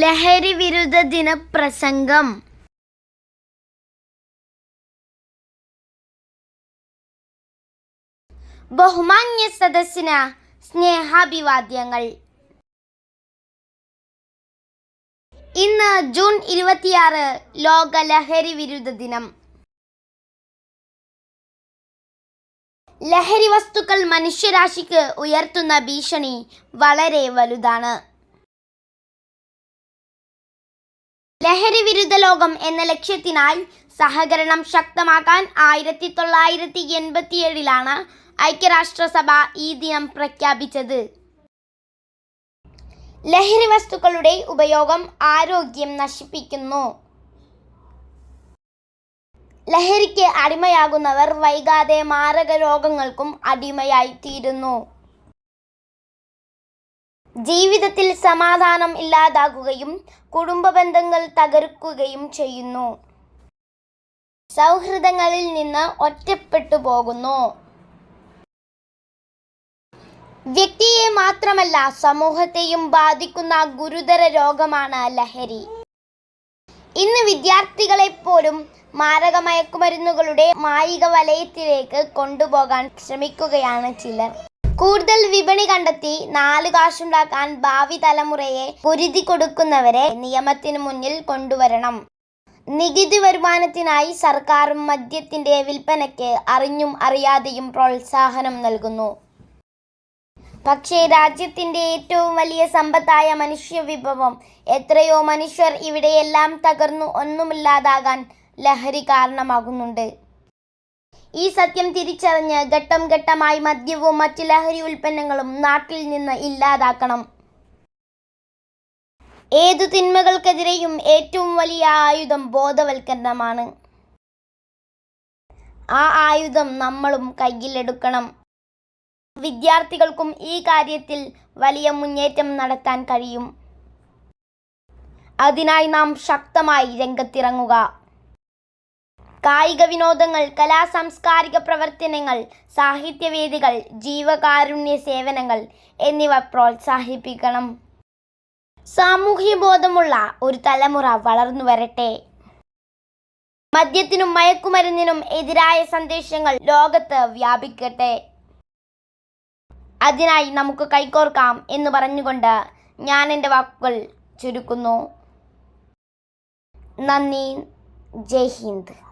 ലഹരി വിരുദ്ധ ദിന പ്രസംഗം ബഹുമാന്യ സദസ്സിന് സ്നേഹാഭിവാദ്യങ്ങൾ. ഇന്ന് ജൂൺ ഇരുപത്തിയാറ് ലോക ലഹരി വിരുദ്ധ ദിനം. ലഹരി വസ്തുക്കൾ മനുഷ്യരാശിക്ക് ഉയർത്തുന്ന ഭീഷണി വളരെ വലുതാണ്. ലഹരി വിരുദ്ധ ലോകം എന്ന ലക്ഷ്യത്തിനായി സഹകരണം ശക്തമാക്കാൻ ആയിരത്തി തൊള്ളായിരത്തി എൺപത്തിയേഴിലാണ് ഐക്യരാഷ്ട്രസഭ ഈ ദിനം പ്രഖ്യാപിച്ചത്. ലഹരി വസ്തുക്കളുടെ ഉപയോഗം ആരോഗ്യം നശിപ്പിക്കുന്നു. ലഹരിക്ക് അടിമയാകുന്നവർ വൈകാതെ മാരക രോഗങ്ങൾക്കും അടിമയായി തീരുന്നു ജീവിതത്തിൽ സമാധാനം ഇല്ലാതാകുകയും കുടുംബ ബന്ധങ്ങൾ തകർക്കുകയും ചെയ്യുന്നു. സൗഹൃദങ്ങളിൽ നിന്ന് ഒറ്റപ്പെട്ടു പോകുന്നു. വ്യക്തിയെ മാത്രമല്ല സമൂഹത്തെയും ബാധിക്കുന്ന ഗുരുതര രോഗമാണ് ലഹരി. ഇന്ന് വിദ്യാർത്ഥികളെ പോലും മാരക മയക്കുമരുന്നുകളുടെ മായിക വലയത്തിലേക്ക് കൊണ്ടുപോകാൻ ശ്രമിക്കുകയാണ് ചിലർ. കൂടുതൽ വിപണി കണ്ടെത്തി നാല് കാശുണ്ടാക്കാൻ ഭാവി തലമുറയെ പൊരുതി കൊടുക്കുന്നവരെ നിയമത്തിന് മുന്നിൽ കൊണ്ടുവരണം. നികുതി വരുമാനത്തിനായി സർക്കാരും മദ്യത്തിന്റെ വിൽപ്പനയ്ക്ക് അറിഞ്ഞും അറിയാതെയും പ്രോത്സാഹനം നൽകുന്നു. പക്ഷേ രാജ്യത്തിന്റെ ഏറ്റവും വലിയ സമ്പത്തായ മനുഷ്യ വിഭവം എത്രയോ മനുഷ്യർ ഇവിടെയെല്ലാം തകർന്നു ഒന്നുമില്ലാതാകാൻ ലഹരി കാരണമാകുന്നുണ്ട്. ഈ സത്യം തിരിച്ചറിഞ്ഞ് ഘട്ടം ഘട്ടമായി മദ്യവും മറ്റ് ലഹരി ഉൽപ്പന്നങ്ങളും നാട്ടിൽ നിന്ന് ഇല്ലാതാക്കണം. ഏതു തിന്മകൾക്കെതിരെയും ഏറ്റവും വലിയ ആയുധം ബോധവൽക്കരണമാണ്. ആ ആയുധം നമ്മളും കയ്യിലെടുക്കണം. വിദ്യാർത്ഥികൾക്കും ഈ കാര്യത്തിൽ വലിയ മുന്നേറ്റം നടത്താൻ കഴിയും. അതിനായി നാം ശക്തമായി രംഗത്തിറങ്ങുക. കായിക വിനോദങ്ങൾ കലാ സാംസ്കാരിക പ്രവർത്തനങ്ങൾ സാഹിത്യവേദികൾ ജീവകാരുണ്യ സേവനങ്ങൾ എന്നിവ പ്രോത്സാഹിപ്പിക്കണം. സാമൂഹ്യ ബോധമുള്ള ഒരു തലമുറ വളർന്നു വരട്ടെ. മദ്യത്തിനും മയക്കുമരുന്നിനും എതിരായ സന്ദേശങ്ങൾ ലോകത്ത് വ്യാപിക്കട്ടെ. അതിനായി നമുക്ക് കൈകോർക്കാം എന്ന് പറഞ്ഞുകൊണ്ട് ഞാൻ എന്റെ വാക്കുകൾ ചുരുക്കുന്നു. നന്ദി. ജയ് ഹിന്ദ്.